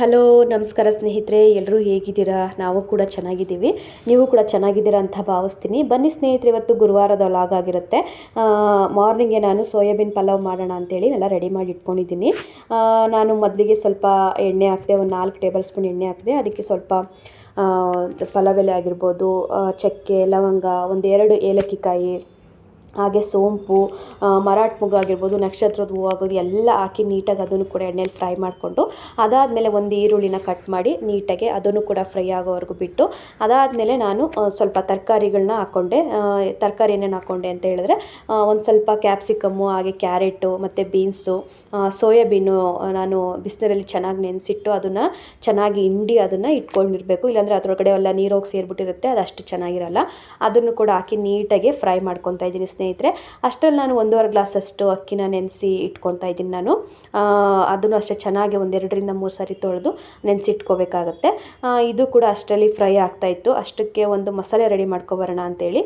Hello, ನಮಸ್ಕಾರ ಸ್ನೇಹಿತರೆ ಎಲ್ಲರೂ ಹೇಗಿದ್ದೀರಾ? ನಾವು ಕೂಡ ಚೆನ್ನಾಗಿದ್ದೀವಿ. ನೀವು ಕೂಡ ಚೆನ್ನಾಗಿದ್ದೀರಾ ಅಂತ ಭಾವಿಸ್ತೀನಿ. ಬನ್ನಿ ಸ್ನೇಹಿತರೆ, ಇವತ್ತು ಗುರುವಾರದ ಲಾಗ್ ಆಗಿರುತ್ತೆ. ಮಾರ್ನಿಂಗೆ ನಾನು ಸೋಯಾಬೀನ್ ಪಲಾವ್ ಮಾಡೋಣ ಅಂತೇಳಿ ಎಲ್ಲ ರೆಡಿ ಮಾಡಿ ಇಟ್ಕೊಂಡಿದ್ದೀನಿ. ನಾನು ಮೊದಲಿಗೆ ಸ್ವಲ್ಪ ಎಣ್ಣೆ ಹಾಕಿದೆ, ಒಂದು ನಾಲ್ಕು ಟೇಬಲ್ ಸ್ಪೂನ್ ಎಣ್ಣೆ ಹಾಕಿದೆ, ಅದಕ್ಕೆ ಸ್ವಲ್ಪ ಪಲಾವ್ ಎಲೆ ಆಗಿರ್ಬೋದು ಚಕ್ಕೆ, ಲವಂಗ ಒಂದೆರಡು ಏಲಕ್ಕಿ ಕಾಯಿ ಹಾಗೆ ಸೋಂಪು ಮರಾಠ ಮುಗ್ಗು ಆಗಿರ್ಬೋದು, ನಕ್ಷತ್ರದ ಹೂವು ಆಗೋದು ಎಲ್ಲ ಹಾಕಿ ನೀಟಾಗಿ ಅದನ್ನು ಕೂಡ ಎಣ್ಣೆಲಿ ಫ್ರೈ ಮಾಡಿಕೊಂಡು, ಅದಾದಮೇಲೆ ಒಂದು ಈರುಳ್ಳಿನ ಕಟ್ ಮಾಡಿ ನೀಟಾಗಿ ಅದನ್ನು ಕೂಡ ಫ್ರೈ ಆಗೋವರೆಗೂ ಬಿಟ್ಟು, ಅದಾದಮೇಲೆ ನಾನು ಸ್ವಲ್ಪ ತರಕಾರಿಗಳನ್ನ ಹಾಕ್ಕೊಂಡೆ ತರಕಾರಿ ಏನೇನು ಹಾಕ್ಕೊಂಡೆ ಅಂತ ಹೇಳಿದ್ರೆ ಒಂದು ಸ್ವಲ್ಪ ಕ್ಯಾಪ್ಸಿಕಮ್ಮು ಹಾಗೆ ಕ್ಯಾರೆಟು ಮತ್ತು ಬೀನ್ಸು ಸೋಯಾಬೀನು ನಾನು ಬಿಸಿನೀರಲ್ಲಿ ಚೆನ್ನಾಗಿ ನೆನೆಸಿಟ್ಟು ಅದನ್ನು ಚೆನ್ನಾಗಿ ಹಿಂಡಿ ಅದನ್ನು ಇಟ್ಕೊಂಡಿರಬೇಕು. ಇಲ್ಲಾಂದರೆ ಅದರೊಳಗಡೆ ಎಲ್ಲ ನೀರೋಗಿ ಸೇರಿಬಿಟ್ಟಿರುತ್ತೆ, ಅದು ಅಷ್ಟು ಚೆನ್ನಾಗಿರಲ್ಲ. ಅದನ್ನು ಕೂಡ ಹಾಕಿ ನೀಟಾಗಿ ಫ್ರೈ ಮಾಡ್ಕೊತಾ ಇದ್ದೀನಿ. ಸ್ನೇಹಿತರೆ, ಅಷ್ಟರಲ್ಲಿ ನಾನು ಒಂದೂವರೆ ಗ್ಲಾಸ್ ಅಷ್ಟು ಅಕ್ಕಿನ ನೆನೆಸಿ ಇಟ್ಕೊತಾ ಇದ್ದೀನಿ ನಾನು. ಅದನ್ನು ಅಷ್ಟೇ ಚೆನ್ನಾಗಿ ಒಂದೆರಡರಿಂದ ಮೂರು ಸಾರಿ ತೊಳೆದು ನೆನೆಸಿಟ್ಕೋಬೇಕಾಗತ್ತೆ. ಇದು ಕೂಡ ಅಷ್ಟರಲ್ಲಿ ಫ್ರೈ ಆಗ್ತಾಯಿತ್ತು ಅಷ್ಟಕ್ಕೆ ಒಂದು ಮಸಾಲೆ ರೆಡಿ ಮಾಡ್ಕೊಬರೋಣ ಅಂತೇಳಿ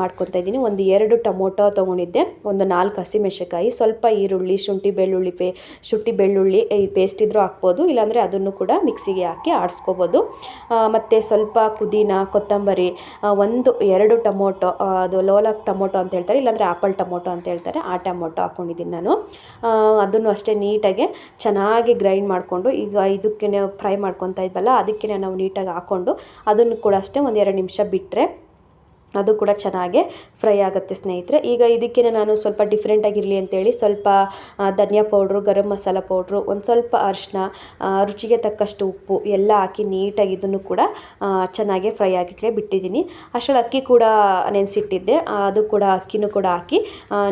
ಮಾಡ್ಕೊತಾ ಇದ್ದೀನಿ. ಒಂದು ಎರಡು ಟೊಮೊಟೊ ತೊಗೊಂಡಿದ್ದೆ. ಒಂದು ನಾಲ್ಕು ಹಸಿಮೆಣಸಿಕಾಯಿ ಸ್ವಲ್ಪ ಈರುಳ್ಳಿ, ಶುಂಠಿ ಬೆಳ್ಳುಳ್ಳಿ ಪೇ, ಶುಂಠಿ ಬೆಳ್ಳುಳ್ಳಿ ಪೇಸ್ಟ್ ಇದ್ರೂ ಹಾಕ್ಬೋದು. ಇಲ್ಲಾಂದರೆ ಅದನ್ನು ಕೂಡ ಮಿಕ್ಸಿಗೆ ಹಾಕಿ ಆಡಿಸ್ಕೋಬೋದು. ಮತ್ತು ಸ್ವಲ್ಪ ಪುದೀನ, ಕೊತ್ತಂಬರಿ ಒಂದು, ಎರಡು ಟೊಮೊಟೊ ಅದು ಲೋಲಾಕ್ ಟೊಮೊಟೊ ಅಂತ ಇಲ್ಲಾಂದರೆ ಆಪಲ್ ಟೊಮೊಟೊ ಅಂತ ಹೇಳ್ತಾರೆ, ಆ ಟೊಮೊಟೊ ಹಾಕ್ಕೊಂಡಿದ್ದೀನಿ ನಾನು. ಅದನ್ನು ಅಷ್ಟೇ ನೀಟಾಗಿ ಚೆನ್ನಾಗಿ ಗ್ರೈಂಡ್ ಮಾಡಿಕೊಂಡು, ಈಗ ಇದಕ್ಕೆ ಫ್ರೈ ಮಾಡ್ಕೊತಾ ಇದ್ವಲ್ಲ ಅದಕ್ಕೆ ನಾವು ನೀಟಾಗಿ ಹಾಕ್ಕೊಂಡು ಅದನ್ನು ಕೂಡ ಅಷ್ಟೇ ಒಂದು ಎರಡು ನಿಮಿಷ ಬಿಟ್ಟರೆ ಅದು ಕೂಡ ಚೆನ್ನಾಗೆ ಫ್ರೈ ಆಗುತ್ತೆ, ಸ್ನೇಹಿತರೆ. ಈಗ ಇದಕ್ಕೆ ನಾನು ಸ್ವಲ್ಪ ಡಿಫ್ರೆಂಟಾಗಿರಲಿ ಅಂತೇಳಿ ಸ್ವಲ್ಪ ಧನಿಯಾ ಪೌಡ್ರು, ಗರಂ ಮಸಾಲ ಪೌಡ್ರು, ಒಂದು ಸ್ವಲ್ಪ ಅರಿಶಿನ ರುಚಿಗೆ ತಕ್ಕಷ್ಟು ಉಪ್ಪು ಎಲ್ಲ ಹಾಕಿ ನೀಟಾಗಿ ಇದನ್ನು ಕೂಡ ಚೆನ್ನಾಗೆ ಫ್ರೈ ಆಗಿಟ್ಲೆ ಬಿಟ್ಟಿದ್ದೀನಿ. ಅಷ್ಟರಲ್ಲಿ ಅಕ್ಕಿ ಕೂಡ ನೆನೆಸಿಟ್ಟಿದ್ದೆ. ಅದು ಕೂಡ ಅಕ್ಕಿನೂ ಕೂಡ ಹಾಕಿ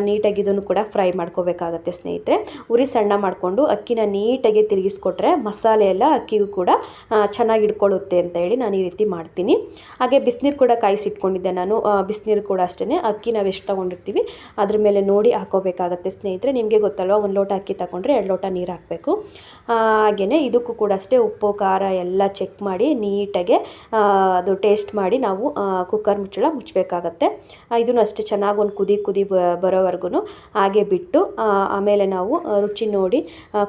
ನೀಟಾಗಿ ಇದನ್ನು ಕೂಡ ಫ್ರೈ ಮಾಡ್ಕೋಬೇಕಾಗತ್ತೆ, ಸ್ನೇಹಿತರೆ. ಉರಿ ಸಣ್ಣ ಮಾಡಿಕೊಂಡು ಅಕ್ಕಿನ ನೀಟಾಗಿ ತಿರುಗಿಸ್ಕೊಟ್ರೆ ಮಸಾಲೆ ಎಲ್ಲ ಅಕ್ಕಿಗೂ ಕೂಡ ಚೆನ್ನಾಗಿ ಹಿಡ್ಕೊಳ್ಳುತ್ತೆ ಅಂತ ಹೇಳಿ ನಾನು ಈ ರೀತಿ ಮಾಡ್ತೀನಿ. ಹಾಗೆ ಬಿಸಿನೀರು ಕೂಡ ಕಾಯಿಸಿಟ್ಕೊಂಡಿದ್ದೆ ನಾನು. ಬಿಸಿನೀರು ಕೂಡ ಅಷ್ಟೇ ಅಕ್ಕಿ ನಾವು ಎಷ್ಟು ತೊಗೊಂಡಿರ್ತೀವಿ, ಅದ್ರ ಮೇಲೆ ನೋಡಿ ಹಾಕೋಬೇಕಾಗತ್ತೆ ಸ್ನೇಹಿತರೆ. ನಿಮಗೆ ಗೊತ್ತಲ್ವ, ಒಂದು ಲೋಟ ಅಕ್ಕಿ ತಗೊಂಡ್ರೆ ಎರಡು ಲೋಟ ನೀರು ಹಾಕಬೇಕು. ಹಾಗೆಯೇ ಇದಕ್ಕೂ ಕೂಡ ಅಷ್ಟೇ ಉಪ್ಪು, ಖಾರ ಎಲ್ಲ ಚೆಕ್ ಮಾಡಿ ನೀಟಾಗೆ ಅದು ಟೇಸ್ಟ್ ಮಾಡಿ ನಾವು ಕುಕ್ಕರ್ ಮುಚ್ಚಳ ಮುಚ್ಚಬೇಕಾಗತ್ತೆ. ಇದನ್ನು ಅಷ್ಟೇ ಚೆನ್ನಾಗಿ ಒಂದು ಕುದಿ ಕುದಿ ಬರೋವರೆಗೂ ಹಾಗೆ ಬಿಟ್ಟು ಆಮೇಲೆ ನಾವು ರುಚಿ ನೋಡಿ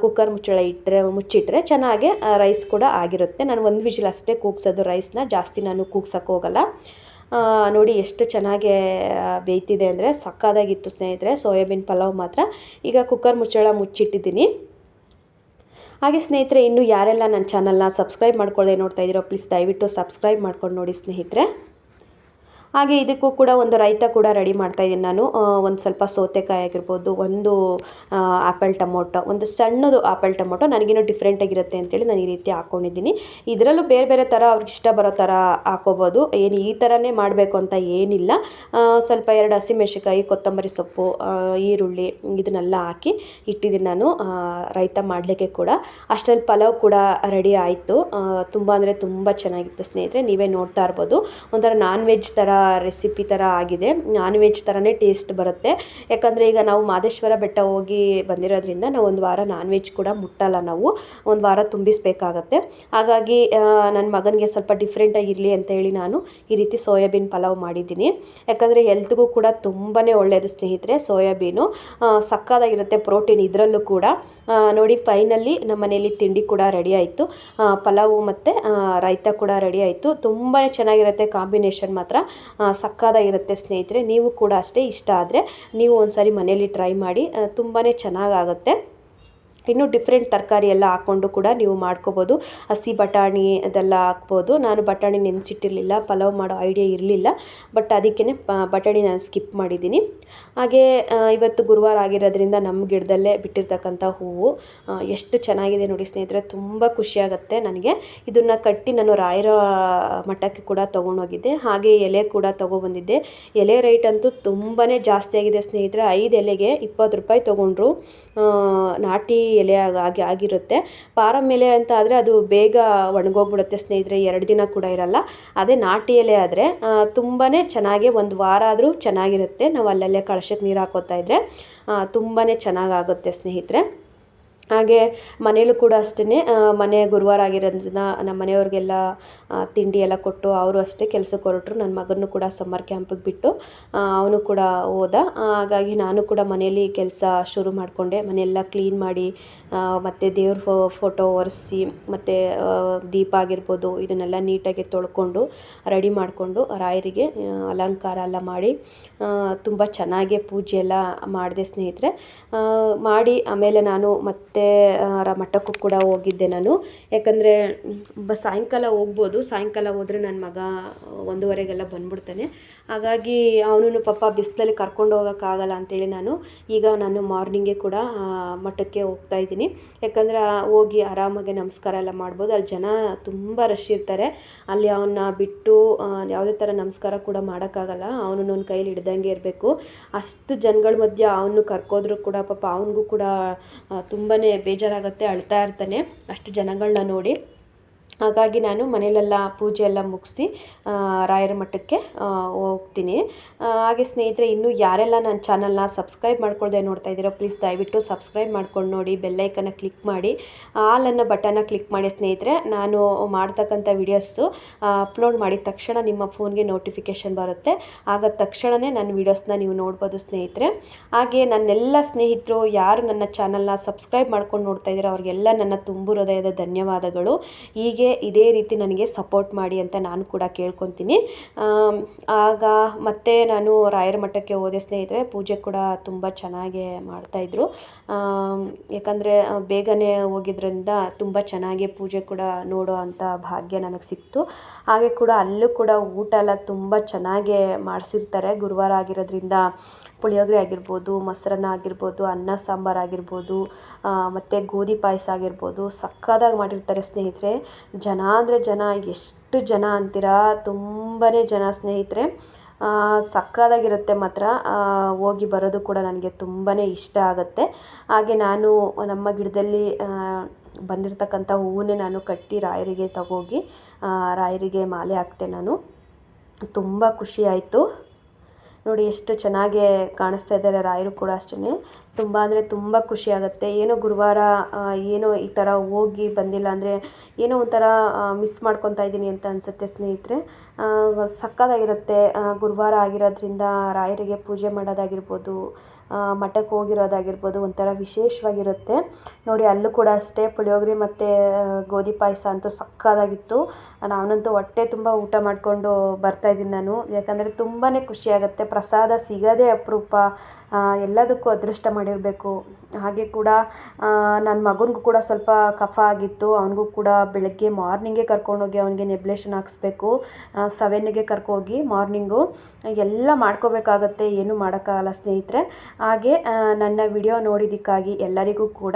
ಕುಕ್ಕರ್ ಮುಚ್ಚಳ ಇಟ್ಟರೆ ಮುಚ್ಚಿಟ್ರೆ ಚೆನ್ನಾಗೆ ರೈಸ್ ಕೂಡ ಆಗಿರುತ್ತೆ. ನಾನು ಒಂದು ವಿಜಲ್ ಅಷ್ಟೇ ಕೂಗ್ಸೋದು ರೈಸ್ನ ಜಾಸ್ತಿ ನಾನು ಕೂಗ್ಸೋಕ್ಕೆ ಹೋಗಲ್ಲ. ನೋಡಿ ಎಷ್ಟು ಚೆನ್ನಾಗಿ ಬೇಯ್ತಿದೆ ಅಂದರೆ ಸಕ್ಕದಾಗಿತ್ತು ಸ್ನೇಹಿತರೆ, ಸೋಯಾಬೀನ್ ಪಲಾವ್ ಮಾತ್ರ. ಈಗ ಕುಕ್ಕರ್ ಮುಚ್ಚಳ ಮುಚ್ಚಿಟ್ಟಿದ್ದೀನಿ. ಹಾಗೆ ಸ್ನೇಹಿತರೆ, ಇನ್ನೂ ಯಾರೆಲ್ಲ ನನ್ನ ಚಾನಲ್ನ ಸಬ್ಸ್ಕ್ರೈಬ್ ಮಾಡ್ಕೊಳ್ಳದೆ ನೋಡ್ತಾ ಇದ್ದೀರೋ ಪ್ಲೀಸ್ ದಯವಿಟ್ಟು ಸಬ್ಸ್ಕ್ರೈಬ್ ಮಾಡ್ಕೊಂಡು ನೋಡಿ ಸ್ನೇಹಿತರೆ. ಹಾಗೆ ಇದಕ್ಕೂ ಕೂಡ ಒಂದು ರೈತ ಕೂಡ ರೆಡಿ ಮಾಡ್ತಾ ಇದ್ದೀನಿ ನಾನು. ಒಂದು ಸ್ವಲ್ಪ ಸೌತೆಕಾಯಿ ಆಗಿರ್ಬೋದು, ಒಂದು ಆ್ಯಪಲ್ ಟೊಮೊಟೊ, ಒಂದು ಸಣ್ಣದು ಆ್ಯಪಲ್ ಟೊಮೊಟೊ ನನಗೇನು ಡಿಫ್ರೆಂಟಾಗಿರುತ್ತೆ ಅಂತೇಳಿ ನಾನು ಈ ರೀತಿ ಹಾಕ್ಕೊಂಡಿದ್ದೀನಿ ಇದರಲ್ಲೂ ಬೇರೆ ಬೇರೆ ಥರ ಅವ್ರಿಗೆ ಇಷ್ಟ ಬರೋ ಥರ ಹಾಕೋಬೋದು. ಏನು ಈ ಥರನೇ ಮಾಡಬೇಕು ಅಂತ ಏನಿಲ್ಲ. ಸ್ವಲ್ಪ ಎರಡು ಹಸಿಮೆಣ್ಸಿಕಾಯಿ ಕೊತ್ತಂಬರಿ ಸೊಪ್ಪು ಈರುಳ್ಳಿ ಇದನ್ನೆಲ್ಲ ಹಾಕಿ ಇಟ್ಟಿದ್ದೀನಿ ನಾನು. ರೈತ ಮಾಡಲಿಕ್ಕೆ ಕೂಡ. ಅಷ್ಟರಲ್ಲಿ ಪಲಾವ್ ಕೂಡ ರೆಡಿ ಆಯಿತು. ತುಂಬ ಅಂದರೆ ತುಂಬ ಚೆನ್ನಾಗಿತ್ತು ಸ್ನೇಹಿತರೆ, ನೀವೇ ನೋಡ್ತಾ ಇರ್ಬೋದು. ಒಂಥರ ನಾನ್ ವೆಜ್ ಥರ ರೆಸಿಪಿ ಥರ ಆಗಿದೆ. ನಾನ್ ವೆಜ್ ಥರನೇ ಟೇಸ್ಟ್ ಬರುತ್ತೆ. ಯಾಕಂದರೆ ಈಗ ನಾವು ಮಾದೇಶ್ವರ ಬೆಟ್ಟ ಹೋಗಿ ಬಂದಿರೋದ್ರಿಂದ ನಾವು ಒಂದು ವಾರ ನಾನ್ ವೆಜ್ ಕೂಡ ಮುಟ್ಟಲ್ಲ ನಾವು. ಒಂದು ವಾರ ತುಂಬಿಸಬೇಕಾಗತ್ತೆ. ಹಾಗಾಗಿ ನನ್ನ ಮಗನಿಗೆ ಸ್ವಲ್ಪ ಡಿಫ್ರೆಂಟಾಗಿರಲಿ ಅಂತ ಹೇಳಿ ನಾನು ಈ ರೀತಿ ಸೋಯಾಬೀನ್ ಪಲಾವ್ ಮಾಡಿದ್ದೀನಿ. ಯಾಕಂದರೆ ಹೆಲ್ತ್ಗೂ ಕೂಡ ತುಂಬಾ ಒಳ್ಳೆಯದು ಸ್ನೇಹಿತರೆ ಸೋಯಾಬೀನು. ಸಕ್ಕದಾಗಿರುತ್ತೆ ಪ್ರೋಟೀನ್ ಇದರಲ್ಲೂ ಕೂಡ. ನೋಡಿ ಫೈನಲಿ ನಮ್ಮ ಮನೇಲಿ ತಿಂಡಿ ಕೂಡ ರೆಡಿ ಆಯಿತು. ಪಲಾವು ಮತ್ತು ರೈತ ಕೂಡ ರೆಡಿ ಆಯಿತು. ತುಂಬಾ ಚೆನ್ನಾಗಿರುತ್ತೆ ಕಾಂಬಿನೇಷನ್ ಮಾತ್ರ. ಆ, ಸಕ್ಕತ್ತಾಗಿರುತ್ತೆ ಸ್ನೇಹಿತರೆ ನೀವು ಕೂಡ ಅಷ್ಟೇ ಇಷ್ಟ ಆದರೆ ನೀವು ಒಂದ್ಸರಿ ಮನೇಲಿ ಟ್ರೈ ಮಾಡಿ ತುಂಬಾ ಚೆನ್ನಾಗಾಗುತ್ತೆ. ಇನ್ನು ಡಿಫ್ರೆಂಟ್ ತರಕಾರಿ ಎಲ್ಲ ಹಾಕ್ಕೊಂಡು ಕೂಡ ನೀವು ಮಾಡ್ಕೋಬೋದು. ಹಸಿ ಬಟಾಣಿ ಅದೆಲ್ಲ ಹಾಕ್ಬೋದು. ನಾನು ಬಟಾಣಿ ನೆನೆಸಿಟ್ಟಿರಲಿಲ್ಲ, ಪಲಾವ್ ಮಾಡೋ ಐಡಿಯಾ ಇರಲಿಲ್ಲ ಬಟ್ ಅದಕ್ಕೇ ಬಟಾಣಿ ನಾನು ಸ್ಕಿಪ್ ಮಾಡಿದ್ದೀನಿ. ಹಾಗೆ ಇವತ್ತು ಗುರುವಾರ ಆಗಿರೋದ್ರಿಂದ ನಮ್ಮ ಗಿಡದಲ್ಲೇ ಬಿಟ್ಟಿರ್ತಕ್ಕಂಥ ಹೂವು ಎಷ್ಟು ಚೆನ್ನಾಗಿದೆ ನೋಡಿ ಸ್ನೇಹಿತರೆ, ತುಂಬ ಖುಷಿಯಾಗುತ್ತೆ ನನಗೆ. ಇದನ್ನು ಕಟ್ಟಿ ನಾನು ರಾಯರ ಮಠಕ್ಕೆ ಕೂಡ ತೊಗೊಂಡೋಗಿದ್ದೆ. ಹಾಗೆ ಎಲೆ ಕೂಡ ತೊಗೊಬಂದಿದ್ದೆ ಎಲೆ ರೇಟ್ ಅಂತೂ ತುಂಬಾ ಜಾಸ್ತಿ ಆಗಿದೆ ಸ್ನೇಹಿತರೆ. ಐದು ಎಲೆಗೆ ಇಪ್ಪತ್ತು ರೂಪಾಯಿ ತೊಗೊಂಡ್ರು. ನಾಟಿ ಎಲೆ ಆಗಿ ಆಗಿರುತ್ತೆ. ಪಾರಮ್ ಎಲೆ ಅಂತ ಆದರೆ ಅದು ಬೇಗ ಒಣಗೋಗ್ಬಿಡುತ್ತೆ ಸ್ನೇಹಿತರೆ, ಎರಡು ದಿನ ಕೂಡ ಇರಲ್ಲ. ಅದೇ ನಾಟಿ ಎಲೆ ಆದರೆ ತುಂಬಾ ಚೆನ್ನಾಗಿ ಒಂದು ವಾರ ಆದರೂ ಚೆನ್ನಾಗಿರುತ್ತೆ. ನಾವು ಅಲ್ಲಲ್ಲೇ ಕಳಶಕ್ಕೆ ನೀರು ಹಾಕೋತಾ ಇದ್ದರೆ ತುಂಬಾ ಚೆನ್ನಾಗಾಗುತ್ತೆ ಸ್ನೇಹಿತರೆ. ಹಾಗೆ ಮನೇಲೂ ಕೂಡ ಅಷ್ಟೇ ಮನೆ ಗುರುವಾರ ಆಗಿರೋದ್ರಿಂದ ನಮ್ಮ ಮನೆಯವ್ರಿಗೆಲ್ಲ ತಿಂಡಿ ಎಲ್ಲ ಕೊಟ್ಟು ಅವರು ಅಷ್ಟೇ ಕೆಲಸಕ್ಕೆ ಹೊರಟ್ರು. ನನ್ನ ಮಗನೂ ಕೂಡ ಸಮ್ಮರ್ ಕ್ಯಾಂಪಿಗೆ ಬಿಟ್ಟು ಅವನು ಕೂಡ ಹೋದ. ಹಾಗಾಗಿ ನಾನು ಕೂಡ ಮನೇಲಿ ಕೆಲಸ ಶುರು ಮಾಡಿಕೊಂಡೆ. ಮನೆಯೆಲ್ಲ ಕ್ಲೀನ್ ಮಾಡಿ ಮತ್ತು ದೇವ್ರ ಫೋಟೋ ಒರೆಸಿ, ಮತ್ತು ದೀಪ ಆಗಿರ್ಬೋದು, ಇದನ್ನೆಲ್ಲ ನೀಟಾಗಿ ತೊಳ್ಕೊಂಡು, ರೆಡಿ ಮಾಡಿಕೊಂಡು, ರಾಯರಿಗೆ ಅಲಂಕಾರ ಎಲ್ಲ ಮಾಡಿ ತುಂಬ ಚೆನ್ನಾಗೆ ಪೂಜೆ ಎಲ್ಲ ಮಾಡಿದೆ ಸ್ನೇಹಿತರೆ. ಮಾಡಿ ಆಮೇಲೆ ನಾನು ಮತ್ತೆ ಆ, ಮಠಕ್ಕೂ ಕೂಡ ಹೋಗಿದ್ದೆ ನಾನು. ಯಾಕಂದರೆ ಬ ಸಾಯಂಕಾಲ ಹೋಗ್ಬೋದು. ಸಾಯಂಕಾಲ ಹೋದರೆ ನನ್ನ ಮಗ ಒಂದೂವರೆಗೆಲ್ಲ ಬಂದ್ಬಿಡ್ತಾನೆ. ಹಾಗಾಗಿ ಅವನು ಪಾಪ ಬಿಸಿಲಲ್ಲಿ ಕರ್ಕೊಂಡು ಹೋಗೋಕ್ಕಾಗಲ್ಲ ಅಂತೇಳಿ ನಾನು ಈಗ ನಾನು ಮಾರ್ನಿಂಗೇ ಕೂಡ ಮಠಕ್ಕೆ ಹೋಗ್ತಾ ಇದ್ದೀನಿ. ಯಾಕಂದರೆ ಹೋಗಿ ಆರಾಮಾಗಿ ನಮಸ್ಕಾರ ಎಲ್ಲ ಮಾಡ್ಬೋದು. ಅಲ್ಲಿ ಜನ ತುಂಬ ರಶ್ ಇರ್ತಾರೆ. ಅಲ್ಲಿ ಅವನ್ನ ಬಿಟ್ಟು ಯಾವುದೇ ಥರ ನಮಸ್ಕಾರ ಕೂಡ ಮಾಡೋಕ್ಕಾಗಲ್ಲ. ಅವನು ನನ್ನ ಕೈಲಿ ಹಿಡ್ದಂಗೆ ಇರಬೇಕು. ಅಷ್ಟು ಜನಗಳ ಮಧ್ಯೆ ಅವನು ಕರ್ಕೋದ್ರು ಕೂಡ ಪಾಪ ಅವನಿಗೂ ಕೂಡ ತುಂಬಾ ಬೇಜಾರಾಗುತ್ತೆ ಅಳ್ತಾ ಇರ್ತಾನೆ. ಅಷ್ಟು ಜನಗಳನ್ನ ನೋಡಿ. ಹಾಗಾಗಿ ನಾನು ಮನೆಯಲ್ಲೆಲ್ಲ ಪೂಜೆ ಎಲ್ಲ ಮುಗಿಸಿ ರಾಯರ ಮಠಕ್ಕೆ ಹೋಗ್ತೀನಿ. ಹಾಗೆ ಸ್ನೇಹಿತರೆ, ಇನ್ನೂ ಯಾರೆಲ್ಲ ನನ್ನ ಚಾನಲ್ನ ಸಬ್ಸ್ಕ್ರೈಬ್ ಮಾಡ್ಕೊಳ್ದೆ ನೋಡ್ತಾ ಇದ್ದೀರೋ, ಪ್ಲೀಸ್ ದಯವಿಟ್ಟು ಸಬ್ಸ್ಕ್ರೈಬ್ ಮಾಡ್ಕೊಂಡು ನೋಡಿ ಬೆಲ್ಲೈಕನ್ನ ಕ್ಲಿಕ್ ಮಾಡಿ ಆಲ್ ಅನ್ನೋ ಬಟನ್ನ ಕ್ಲಿಕ್ ಮಾಡಿ ಸ್ನೇಹಿತರೆ. ನಾನು ಮಾಡ್ತಕ್ಕಂಥ ವಿಡಿಯೋಸು ಅಪ್ಲೋಡ್ ಮಾಡಿದ ತಕ್ಷಣ ನಿಮ್ಮ ಫೋನ್ಗೆ ನೋಟಿಫಿಕೇಷನ್ ಬರುತ್ತೆ. ಆಗ ತಕ್ಷಣವೇ ನನ್ನ ವೀಡಿಯೋಸ್ನ ನೀವು ನೋಡ್ಬೋದು ಸ್ನೇಹಿತರೆ. ಹಾಗೆ ನನ್ನೆಲ್ಲ ಸ್ನೇಹಿತರು, ಯಾರು ನನ್ನ ಚಾನಲ್ನ ಸಬ್ಸ್ಕ್ರೈಬ್ ಮಾಡ್ಕೊಂಡು ನೋಡ್ತಾ ಇದ್ದೀರೋ, ಅವ್ರಿಗೆಲ್ಲ ನನ್ನ ತುಂಬು ಹೃದಯದ ಧನ್ಯವಾದಗಳು. ಹೀಗೆ ಇದೇ ರೀತಿ ನನಗೆ ಸಪೋರ್ಟ್ ಮಾಡಿ ಅಂತ ನಾನು ಕೂಡ ಕೇಳ್ಕೊತೀನಿ. ಆಗ ಮತ್ತೆ ನಾನು ರಾಯರ ಮಠಕ್ಕೆ ಹೋದೆ ಸ್ನೇಹಿತರೆ, ಪೂಜೆ ಕೂಡ ತುಂಬ ಚೆನ್ನಾಗಿ ಮಾಡ್ತಾಯಿದ್ರು ಯಾಕಂದರೆ ಬೇಗನೆ ಹೋಗಿದ್ರಿಂದ ತುಂಬ ಚೆನ್ನಾಗಿ ಪೂಜೆ ಕೂಡ ನೋಡೋ ಅಂಥ ಭಾಗ್ಯ ನನಗೆ ಸಿಕ್ತು. ಹಾಗೆ ಕೂಡ ಅಲ್ಲೂ ಕೂಡ ಊಟ ಎಲ್ಲ ತುಂಬ ಚೆನ್ನಾಗೇ ಮಾಡಿಸಿರ್ತಾರೆ. ಗುರುವಾರ ಆಗಿರೋದ್ರಿಂದ ಪುಳಿಯೋಗರೆ ಆಗಿರ್ಬೋದು, ಮೊಸರನ್ನ ಆಗಿರ್ಬೋದು, ಅನ್ನ ಸಾಂಬಾರು ಆಗಿರ್ಬೋದು ಮತ್ತು ಗೋಧಿ ಪಾಯಸ ಆಗಿರ್ಬೋದು ಸಕ್ಕದಾಗಿ ಮಾಡಿರ್ತಾರೆ ಸ್ನೇಹಿತರೆ. ಜನ ಅಂದರೆ ಜನ, ಎಷ್ಟು ಜನ ಅಂತೀರಾ? ತುಂಬಾ ಜನ ಸ್ನೇಹಿತರೆ. ಸಕ್ಕದಾಗಿರುತ್ತೆ ಮಾತ್ರ. ಹೋಗಿ ಬರೋದು ಕೂಡ ನನಗೆ ತುಂಬಾ ಇಷ್ಟ ಆಗುತ್ತೆ. ಹಾಗೆ ನಾನು ನಮ್ಮ ಗಿಡದಲ್ಲಿ ಬಂದಿರತಕ್ಕಂಥ ಹೂವನ್ನೇ ನಾನು ಕಟ್ಟಿ ರಾಯರಿಗೆ ತಗೋಗಿ ರಾಯರಿಗೆ ಮಾಲೆ ಹಾಕ್ತೆ ನಾನು. ತುಂಬ ಖುಷಿ ಆಯಿತು. ನೋಡಿ ಎಷ್ಟು ಚೆನ್ನಾಗಿ ಕಾಣಿಸ್ತಾ ಇದ್ದಾರೆ ರಾಯರು ಕೂಡ ಅಷ್ಟೇ ತುಂಬ ಅಂದರೆ ತುಂಬ ಖುಷಿ ಆಗುತ್ತೆ. ಏನೋ ಗುರುವಾರ ಏನೋ ಈ ಥರ ಹೋಗಿ ಬಂದಿಲ್ಲ ಅಂದರೆ ಏನೋ ಒಂಥರ ಮಿಸ್ ಮಾಡ್ಕೊತಾ ಇದ್ದೀನಿ ಅಂತ ಅನಿಸುತ್ತೆ ಸ್ನೇಹಿತರೆ. ಸಕ್ಕತ್ತಾಗಿರುತ್ತೆ. ಗುರುವಾರ ಆಗಿರೋದ್ರಿಂದ ರಾಯರಿಗೆ ಪೂಜೆ ಮಾಡೋದಾಗಿರ್ಬೋದು. ಮಠಕ್ಕೆ ಹೋಗಿರೋದಾಗಿರ್ಬೋದು, ಒಂಥರ ವಿಶೇಷವಾಗಿರುತ್ತೆ. ನೋಡಿ, ಅಲ್ಲೂ ಕೂಡ ಅಷ್ಟೇ, ಪುಳಿಯೋಗರೆ ಮತ್ತು ಗೋಧಿ ಪಾಯಸ ಅಂತೂ ಸಕ್ಕತ್ತಾಗಿತ್ತು ನಾನಂತೂ ಹೊಟ್ಟೆ ತುಂಬ ಊಟ ಮಾಡಿಕೊಂಡು ಬರ್ತಾಯಿದ್ದೀನಿ ನಾನು. ಯಾಕಂದರೆ ತುಂಬಾ ಖುಷಿಯಾಗುತ್ತೆ, ಪ್ರಸಾದ ಸಿಗೋದೇ ಅಪರೂಪ. ಎಲ್ಲದಕ್ಕೂ ಅದೃಷ್ಟ ಮಾಡಿರಬೇಕು. ಹಾಗೆ ಕೂಡ ನನ್ನ ಮಗನಿಗೂ ಕೂಡ ಸ್ವಲ್ಪ ಕಫ ಆಗಿತ್ತು. ಅವನಿಗೂ ಕೂಡ ಬೆಳಗ್ಗೆ ಮಾರ್ನಿಂಗೇ ಕರ್ಕೊಂಡೋಗಿ ಅವನಿಗೆ ನೆಬ್ಲೇಷನ್ ಹಾಕಿಸ್ಬೇಕು. ಸೆವೆನ್ನಿಗೆ ಕರ್ಕೋಗಿ ಮಾರ್ನಿಂಗು ಎಲ್ಲ ಮಾಡ್ಕೋಬೇಕಾಗತ್ತೆ, ಏನು ಮಾಡೋಕ್ಕಾಗಲ್ಲ ಸ್ನೇಹಿತರೆ. ಹಾಗೆ ನನ್ನ ವಿಡಿಯೋ ನೋಡಿದ್ದಕ್ಕಾಗಿ ಎಲ್ಲರಿಗೂ ಕೂಡ